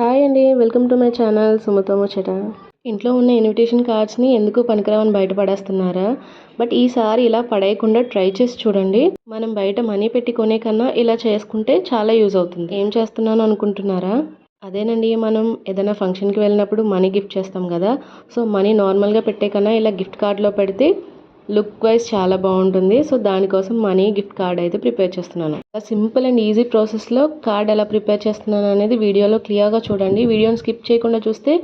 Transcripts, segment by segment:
Hi అండి welcome to my channel సుమతో ముచ్చట ఇంట్లో ఉన్న ఇన్విటేషన్ కార్డ్స్ని ఎందుకు పనికిరావని బయట పడేస్తున్నారా బట్ ఈసారి ఇలా పడేయకుండా ట్రై చేసి చూడండి. మనం బయట మనీ పెట్టి కొనే కన్నా ఇలా చేసుకుంటే చాలా యూజ్ అవుతుంది. ఏం చేస్తున్నాను అనుకుంటున్నారా? అదేనండి మనం ఏదైనా ఫంక్షన్కి వెళ్ళినప్పుడు మనీ గిఫ్ట్ చేస్తాం కదా. సో మనీ నార్మల్గా పెట్టే కన్నా ఇలా గిఫ్ట్ కార్డ్లో పెడితే లుక్ వైజ్ చాలా బాగుంటుంది. సో దానికోసం మనీ గిఫ్ట్ కార్డ్ అయితే ప్రిపేర్ చేస్తున్నాను. సింపుల్ అండ్ ఈజీ ప్రాసెస్లో కార్డ్ ఎలా ప్రిపేర్ చేస్తున్నాను అనేది వీడియోలో క్లియర్గా చూడండి. వీడియోని స్కిప్ చేయకుండా చూస్తే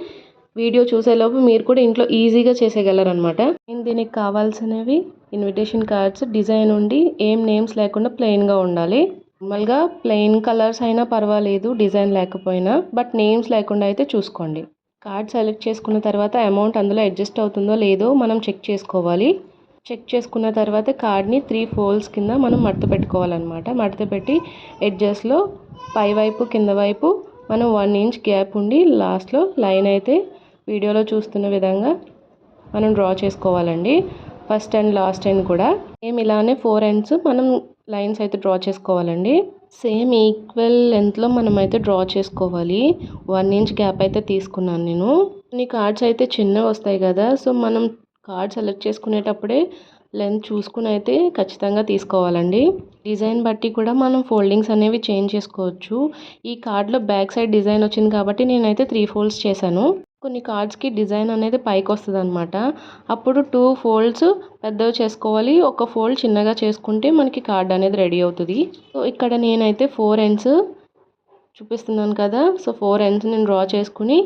వీడియో చూసేలోపు మీరు కూడా ఇంట్లో ఈజీగా చేసేయగలరు అనమాట నేను దీనికి కావాల్సినవి ఇన్విటేషన్ కార్డ్స్ డిజైన్ ఉండి ఏం నేమ్స్ లేకుండా ప్లెయిన్గా ఉండాలి. నార్మల్గా ప్లెయిన్ కలర్స్ అయినా పర్వాలేదు డిజైన్ లేకపోయినా బట్ నేమ్స్ లేకుండా అయితే చూసుకోండి. కార్డ్ సెలెక్ట్ చేసుకున్న తర్వాత అమౌంట్ అందులో అడ్జస్ట్ అవుతుందో లేదో మనం చెక్ చేసుకోవాలి. చెక్ చేసుకున్న తర్వాత కార్డ్ని త్రీ ఫోల్డ్స్ కింద మనం మడత పెట్టుకోవాలన్నమాట. మడత పెట్టి ఎడ్జెస్లో పై వైపు కింద వైపు మనం వన్ ఇంచ్ గ్యాప్ ఉండి లాస్ట్లో లైన్ అయితే వీడియోలో చూస్తున్న విధంగా మనం డ్రా చేసుకోవాలండి. ఫస్ట్ అండ్ లాస్ట్ ఎండ్ కూడా సేమ్ ఇలానే ఫోర్ ఎండ్స్ మనం లైన్స్ అయితే డ్రా చేసుకోవాలండి. సేమ్ ఈక్వల్ లెంత్లో మనం అయితే డ్రా చేసుకోవాలి. వన్ ఇంచ్ గ్యాప్ అయితే తీసుకున్నాను నేను. కొన్ని కార్డ్స్ అయితే చిన్నవి వస్తాయి కదా సో మనం కార్డ్ సెలెక్ట్ చేసుకునేటప్పుడే లెంత్ చూసుకుని అయితే ఖచ్చితంగా తీసుకోవాలండి. డిజైన్ బట్టి కూడా మనం ఫోల్డింగ్స్ అనేవి చేంజ్ చేసుకోవచ్చు. ఈ కార్డ్లో బ్యాక్ సైడ్ డిజైన్ వచ్చింది కాబట్టి నేనైతే త్రీ ఫోల్డ్స్ చేశాను. కొన్ని కార్డ్స్కి డిజైన్ అనేది పైకి వస్తుంది అనమాట అప్పుడు టూ ఫోల్డ్స్ పెద్దవి చేసుకోవాలి. ఒక ఫోల్డ్ చిన్నగా చేసుకుంటే మనకి కార్డ్ అనేది రెడీ అవుతుంది. సో ఇక్కడ నేనైతే ఫోర్ ఎండ్స్ చూపిస్తున్నాను కదా. సో ఫోర్ ఎండ్స్ నేను డ్రా చేసుకుని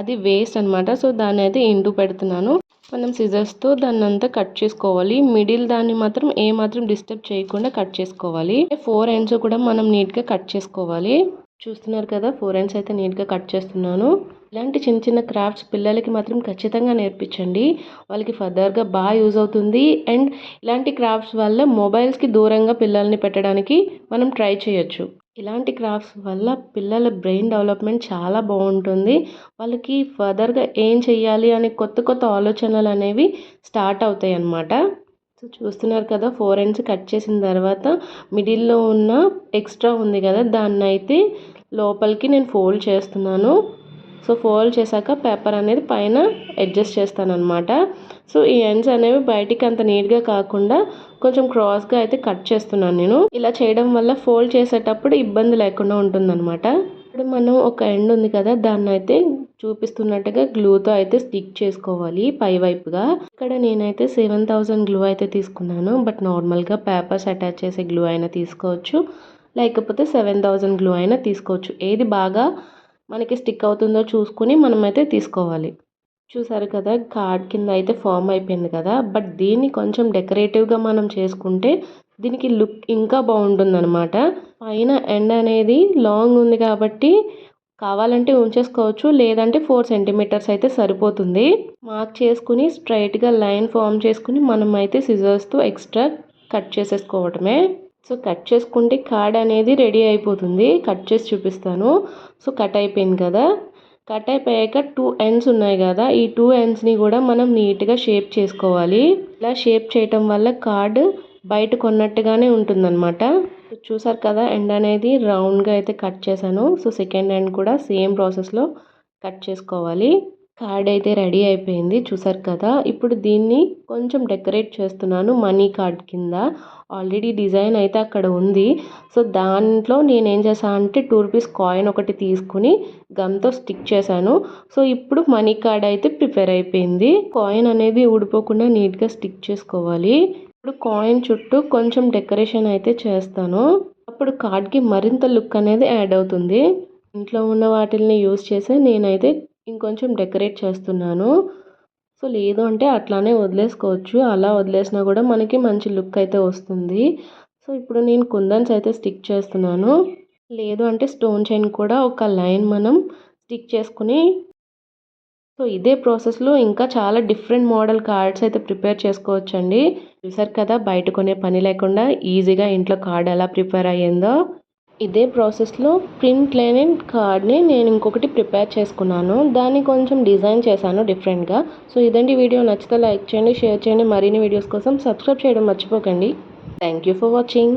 అది వేస్ట్ అనమాట సో దాన్ని అయితే ఇంటూ పెడుతున్నాను. మనం సిజర్స్తో దాన్ని అంతా కట్ చేసుకోవాలి. మిడిల్ దాన్ని మాత్రం ఏ మాత్రం డిస్టర్బ్ చేయకుండా కట్ చేసుకోవాలి. ఫోర్ ఎండ్స్ కూడా మనం నీట్గా కట్ చేసుకోవాలి. చూస్తున్నారు కదా ఫోర్ ఎండ్స్ అయితే నీట్గా కట్ చేస్తున్నాను. ఇలాంటి చిన్న చిన్న క్రాఫ్ట్స్ పిల్లలకి మాత్రం ఖచ్చితంగా నేర్పించండి. వాళ్ళకి ఫర్దర్గా బాగా యూజ్ అవుతుంది. అండ్ ఇలాంటి క్రాఫ్ట్స్ వల్ల మొబైల్స్కి దూరంగా పిల్లల్ని పెట్టడానికి మనం ట్రై చేయొచ్చు. ఇలాంటి క్రాఫ్ట్స్ వల్ల పిల్లల బ్రెయిన్ డెవలప్మెంట్ చాలా బాగుంటుంది. వాళ్ళకి ఫర్దర్గా ఏం చెయ్యాలి అనే కొత్త కొత్త ఆలోచనలు అనేవి స్టార్ట్ అవుతాయి అన్నమాట. సో చూస్తున్నారు కదా ఫోర్ ఎండ్స్ కట్ చేసిన తర్వాత మిడిల్లో ఉన్న ఎక్స్ట్రా ఉంది కదా దాన్ని అయితే లోపలికి నేను ఫోల్డ్ చేస్తున్నాను. సో ఫోల్డ్ చేశాక పేపర్ అనేది పైన అడ్జస్ట్ చేస్తాను అనమాట సో ఈ ఎండ్స్ అనేవి బయటికి అంత నీట్గా కాకుండా కొంచెం క్రాస్గా అయితే కట్ చేస్తున్నాను నేను. ఇలా చేయడం వల్ల ఫోల్డ్ చేసేటప్పుడు ఇబ్బంది లేకుండా ఉంటుందన్నమాట. ఇప్పుడు మనం ఒక ఎండ్ ఉంది కదా దాన్ని అయితే చూపిస్తున్నట్టుగా గ్లూతో అయితే స్టిక్ చేసుకోవాలి పై వైపుగా. ఇక్కడ నేనైతే సెవెన్ థౌజండ్ గ్లూ అయితే తీసుకున్నాను బట్ నార్మల్గా పేపర్స్ అటాచ్ చేసే గ్లూ అయినా తీసుకోవచ్చు. లేకపోతే సెవెన్ థౌజండ్ గ్లూ అయినా తీసుకోవచ్చు. ఏది బాగా మనకి స్టిక్ అవుతుందో చూసుకుని మనమైతే తీసుకోవాలి. చూసారు కదా కార్డ్ కింద అయితే ఫామ్ అయిపోయింది కదా బట్ దీన్ని కొంచెం డెకరేటివ్గా మనం చేసుకుంటే దీనికి లుక్ ఇంకా బాగుంటుందన్నమాట. పైన ఎండ్ అనేది లాంగ్ ఉంది కాబట్టి కావాలంటే ఉంచేసుకోవచ్చు లేదంటే ఫోర్ సెంటీమీటర్స్ అయితే సరిపోతుంది. మార్క్ చేసుకుని స్ట్రైట్గా లైన్ ఫామ్ చేసుకుని మనం అయితే సిజర్స్తో ఎక్స్ట్రా కట్ చేసేసుకోవటమే. సో కట్ చేసుకుంటే కార్డ్ అనేది రెడీ అయిపోతుంది. కట్ చేసి చూపిస్తాను. సో కట్ అయిపోయింది కదా. కట్ అయిపోయాక టూ ఎండ్స్ ఉన్నాయి కదా. ఈ టూ ఎండ్స్ని కూడా మనం నీట్గా షేప్ చేసుకోవాలి. ఇలా షేప్ చేయటం వల్ల కార్డ్ బయట కొన్నట్టుగానే ఉంటుందన్నమాట. చూసారు కదా ఎండ్ అనేది రౌండ్గా అయితే కట్ చేశాను. సో సెకండ్ ఎండ్ కూడా సేమ్ ప్రాసెస్లో కట్ చేసుకోవాలి. కార్డ్ అయితే రెడీ అయిపోయింది చూసారు కదా. ఇప్పుడు దీన్ని కొంచెం డెకరేట్ చేస్తున్నాను మనీ కార్డ్ కింద. ఆల్రెడీ డిజైన్ అయితే అక్కడ ఉంది. సో దాంట్లో నేను ఏం చేశాను అంటే టూ రూపీస్ కాయిన్ ఒకటి తీసుకుని గమ్తో స్టిక్ చేశాను. సో ఇప్పుడు మనీ కార్డ్ అయితే ప్రిపేర్ అయిపోయింది. కాయిన్ అనేది ఊడిపోకుండా నీట్గా స్టిక్ చేసుకోవాలి. ఇప్పుడు కాయిన్ చుట్టూ కొంచెం డెకరేషన్ అయితే చేస్తాను. అప్పుడు కార్డ్కి మరింత లుక్ అనేది యాడ్ అవుతుంది. ఇంట్లో ఉన్న వాటిల్ని యూస్ చేసి నేనైతే ఇంకొంచెం డెకరేట్ చేస్తున్నాను. సో లేదు అంటే అట్లానే వదిలేసుకోవచ్చు. అలా వదిలేసినా కూడా మనకి మంచి లుక్ అయితే వస్తుంది. సో ఇప్పుడు నేను కుందన్స్ అయితే స్టిక్ చేస్తున్నాను. లేదు అంటే స్టోన్ చైన్ కూడా ఒక లైన్ మనం స్టిక్ చేసుకుని సో ఇదే ప్రాసెస్లో ఇంకా చాలా డిఫరెంట్ మోడల్ కార్డ్స్ అయితే ప్రిపేర్ చేసుకోవచ్చండి. చూసారు కదా బయట కొనే పని లేకుండా ఈజీగా ఇంట్లో కార్డ్ ఎలా ప్రిపేర్ అయ్యిందో. ఇదే ప్రాసెస్లో ప్రింట్ లేని కార్డ్ని నేను ఇంకొకటి ప్రిపేర్ చేసుకున్నాను. దాన్ని కొంచెం డిజైన్ చేశాను డిఫరెంట్గా. సో ఇదండి వీడియో. నచ్చితే లైక్ చేయండి షేర్ చేయండి. మరిన్ని వీడియోస్ కోసం సబ్స్క్రైబ్ చేయడం మర్చిపోకండి. Thank you for watching.